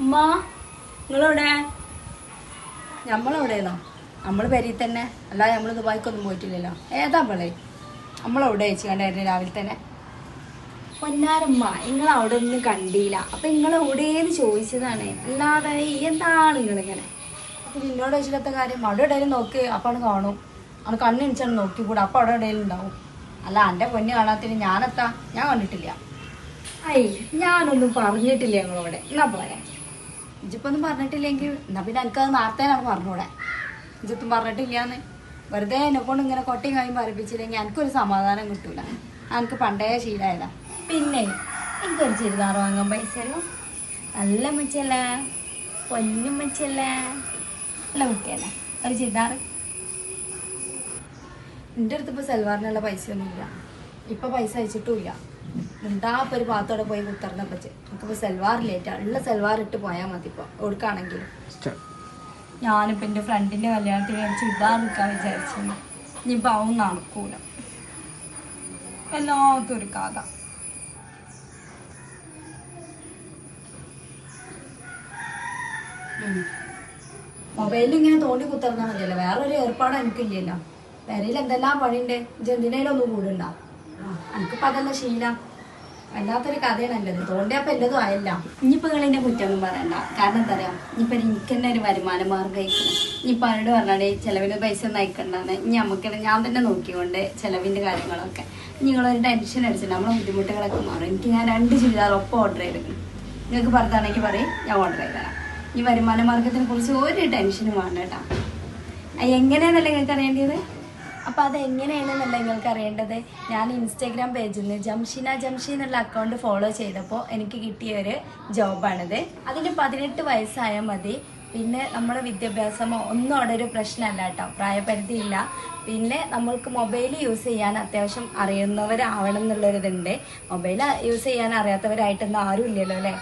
ഉമ്മ നിങ്ങളെവിടെ? നമ്മളെവിടെയെന്നോ നമ്മൾ പെരിയിൽ തന്നെ. അല്ലാതെ നമ്മൾ ദുബായിക്കൊന്നും പോയിട്ടില്ലല്ലോ. ഏതാ അവളെ നമ്മളെവിടെ ചേച്ചി കണ്ടായിരുന്നു രാവിലെ തന്നെ? പൊന്നാരമ്മ നിങ്ങൾ അവിടെ ഒന്നും കണ്ടില്ല. അപ്പം നിങ്ങൾ എവിടെയെന്ന് ചോദിച്ചതാണ്. അല്ലാതെ എന്താണ് നിങ്ങളിങ്ങനെ? അപ്പം നിന്നോട് ചോദിച്ചില്ലാത്ത കാര്യം? അവിടെ എവിടെയും നോക്ക്. അപ്പാണ് കാണും. അവിടെ കണ്ണിണിച്ചാണ് നോക്കിക്കൂടെ. അപ്പോൾ അവിടെ എവിടെയും ഉണ്ടാവും. അല്ല എന്റെ പൊന്ന് കാണാത്തിന് ഞാനെത്താ? ഞാൻ കണ്ടിട്ടില്ല. ഐ ഞാനൊന്നും പറഞ്ഞിട്ടില്ല ഞങ്ങളോടെ എന്നാ പോരെ? ഇജിപ്പൊന്നും പറഞ്ഞിട്ടില്ലെങ്കിൽ എന്നാ പിന്നെ എനിക്കത് നേരത്തേനാണ് പറഞ്ഞൂടെ. ഇജിത്തും പറഞ്ഞിട്ടില്ലാന്ന്. വെറുതെ എന്നെ കൊണ്ട് ഇങ്ങനെ കൊട്ടിയും കായും പറയിപ്പിച്ചില്ലെങ്കിൽ എനിക്കൊരു സമാധാനം കിട്ടൂല. എനിക്ക് പണ്ടേ ശീലമായതാ പിന്നെ എനിക്കൊരു ചുരിദാർ വാങ്ങാൻ പൈസയോ നല്ല മച്ചല്ല? പൊന്നും മച്ചല്ല? നല്ല കുട്ടിയല്ലേ? ഒരു ചുരിദാർ. എന്റെ അടുത്ത് ഇപ്പോൾ സൽവാറിനുള്ള പൈസയൊന്നുമില്ല. ഇപ്പം പൈസ അയച്ചിട്ടുമില്ല. എന്താ ഒരു പാത്തോടെ പോയി കുത്തറിനെ നമുക്കിപ്പോൾ സൽവാർ ലേറ്റാ ഉള്ള സെൽവാർ ഇട്ട് പോയാൽ മതി ഇപ്പോൾ കൊടുക്കുകയാണെങ്കിലും ഞാനിപ്പോൾ എന്റെ ഫ്രണ്ടിന്റെ കല്യാണത്തിന് ചുരിദാർ നിൽക്കാൻ വിചാരിച്ചിരുന്നു. ഇനിയിപ്പോൾ അവൻ നടക്കൂല. വല്ലാത്തൊരു കഥ. മൊബൈലിൽ ഇങ്ങനെ തോണ്ടി കുത്തറന്നാ മതിയല്ലോ. വേറൊരു ഏർപ്പാട് എനിക്കില്ലല്ലോ. പെരയിൽ എന്തെല്ലാം പണിയുണ്ട് ജന്തിനയിലൊന്നും കൂടുണ്ടാ? എനിക്കിപ്പോൾ അതല്ല ശീലം വല്ലാത്തൊരു കഥയാണ് എന്റെത് തോണ്ടിയപ്പോൾ ആയല്ല. ആയില്ല ഇനിയിപ്പോൾ നിങ്ങളെന്റെ കുറ്റമൊന്നും പറയണ്ട. കാരണം എന്താ പറയാ ഇനിയിപ്പൊ എനിക്ക് തന്നെ ഒരു വരുമാന മാർഗം അയക്കണം ഇനിയിപ്പോൾ അവരോട് ചെലവിന് പൈസ ഒന്നും അയക്കണ്ടാന്ന്. ഇനി നമുക്ക് ഞാൻ തന്നെ നോക്കിക്കൊണ്ട് ചെലവിന്റെ കാര്യങ്ങളൊക്കെ. നിങ്ങളൊരു ടെൻഷൻ അടിച്ചിട്ട് നമ്മളെ ബുദ്ധിമുട്ടുകളൊക്കെ മാറും. എനിക്ക് ഞാൻ രണ്ട് ചുരിദാർ ഒപ്പം ഓർഡർ ചെയ്തിരുന്നു നിങ്ങൾക്ക് പറഞ്ഞാണെങ്കിൽ പറയും ഞാൻ ഓർഡർ ചെയ്ത് തരാം. ഈ വരുമാന മാർഗത്തിനെ കുറിച്ച് ഒരു ടെൻഷനും വേണ്ട കേട്ടോ. എങ്ങനെയാണല്ലേ നിങ്ങൾക്ക് അറിയേണ്ടത്? അപ്പോൾ അത് എങ്ങനെയാണെന്നല്ല നിങ്ങൾക്ക് അറിയേണ്ടത് ഞാൻ ഇൻസ്റ്റാഗ്രാം പേജിൽ നിന്ന് ജംഷിന ജംഷി എന്നുള്ള അക്കൗണ്ട് ഫോളോ ചെയ്തപ്പോൾ എനിക്ക് കിട്ടിയ ഒരു ജോബാണിത്. അതിന് പതിനെട്ട് വയസ്സായാൽ മതി. പിന്നെ നമ്മുടെ വിദ്യാഭ്യാസമോ ഒന്നും അവിടെ ഒരു പ്രശ്നമല്ല കേട്ടോ. പ്രായപരിധിയില്ല. പിന്നെ നമ്മൾക്ക് മൊബൈൽ യൂസ് ചെയ്യാൻ അത്യാവശ്യം അറിയുന്നവരാവണം എന്നുള്ളൊരിതുണ്ട്. മൊബൈൽ യൂസ് ചെയ്യാൻ അറിയാത്തവരായിട്ടൊന്നും ആരും ഇല്ലല്ലോ അല്ലേ?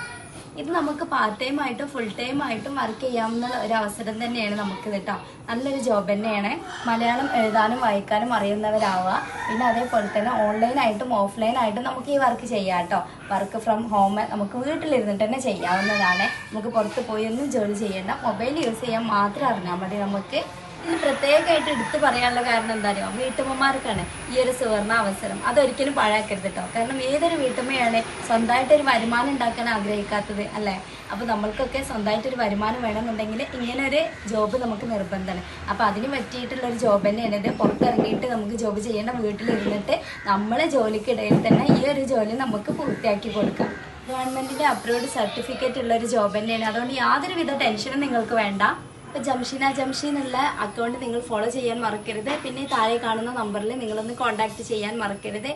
ഇത് നമുക്ക് പാർട്ട് ടൈം ആയിട്ടും ഫുൾ ടൈം ആയിട്ടും വർക്ക് ചെയ്യാവുന്ന ഒരു അവസരം തന്നെയാണ് നമുക്ക് കേട്ടോ നല്ലൊരു ജോബ് തന്നെയാണ്. മലയാളം എഴുതാനും വായിക്കാനും അറിയുന്നവരാവുക. പിന്നെ അതേപോലെ തന്നെ ഓൺലൈനായിട്ടും ഓഫ്ലൈനായിട്ടും നമുക്ക് ഈ വർക്ക് ചെയ്യാം കേട്ടോ വർക്ക് ഫ്രം ഹോം നമുക്ക് വീട്ടിലിരുന്നിട്ട് തന്നെ ചെയ്യാവുന്നതാണ്. നമുക്ക് പുറത്ത് പോയി ഒന്നും ജോലി ചെയ്യേണ്ട. മൊബൈൽ യൂസ് ചെയ്യാൻ മാത്രം അറിഞ്ഞാൽ മതി നമുക്ക്. ഇത് പ്രത്യേകമായിട്ട് എടുത്തു പറയാനുള്ള കാരണം എന്താ അറിയോ? വീട്ടമ്മമാർക്കാണ് ഈ ഒരു സുവർണ അവസരം. അതൊരിക്കലും പാഴാക്കരുത് കേട്ടോ കാരണം ഏതൊരു വീട്ടമ്മയാണ് സ്വന്തമായിട്ട് ഒരു വരുമാനം ഉണ്ടാക്കാൻ ആഗ്രഹിക്കാത്തത് അല്ലേ? അപ്പോൾ നമ്മൾക്കൊക്കെ സ്വന്തമായിട്ട് ഒരു വരുമാനം വേണമെന്നുണ്ടെങ്കിൽ ഇങ്ങനെ ഒരു ജോബ് നമുക്ക് നിർബന്ധമാണ്. അപ്പോൾ അതിന് പറ്റിയിട്ടുള്ള ഒരു ജോബ് തന്നെയാണ് ഇത്. പുറത്തിറങ്ങിയിട്ട് നമുക്ക് ജോബ് ചെയ്യേണ്ട വീട്ടിലിരുന്നിട്ട് നമ്മളെ ജോലിക്കിടയിൽ തന്നെ ഈ ഒരു ജോലി നമുക്ക് പൂർത്തിയാക്കി കൊടുക്കാം. ഗവൺമെന്റിന്റെ അപ്രൂവ്ഡ് സർട്ടിഫിക്കറ്റ് ഉള്ള ഒരു ജോബ് തന്നെയാണ്. അതുകൊണ്ട് യാതൊരുവിധ ടെൻഷനും നിങ്ങൾക്ക് വേണ്ട. ഇപ്പൊ ജംഷീന ജംഷി എന്നുള്ള അക്കൗണ്ട് നിങ്ങൾ ഫോളോ ചെയ്യാൻ മറക്കരുത്. പിന്നെ താഴെ കാണുന്ന നമ്പറിൽ നിങ്ങളൊന്ന് കോൺടാക്ട് ചെയ്യാൻ മറക്കരുത്.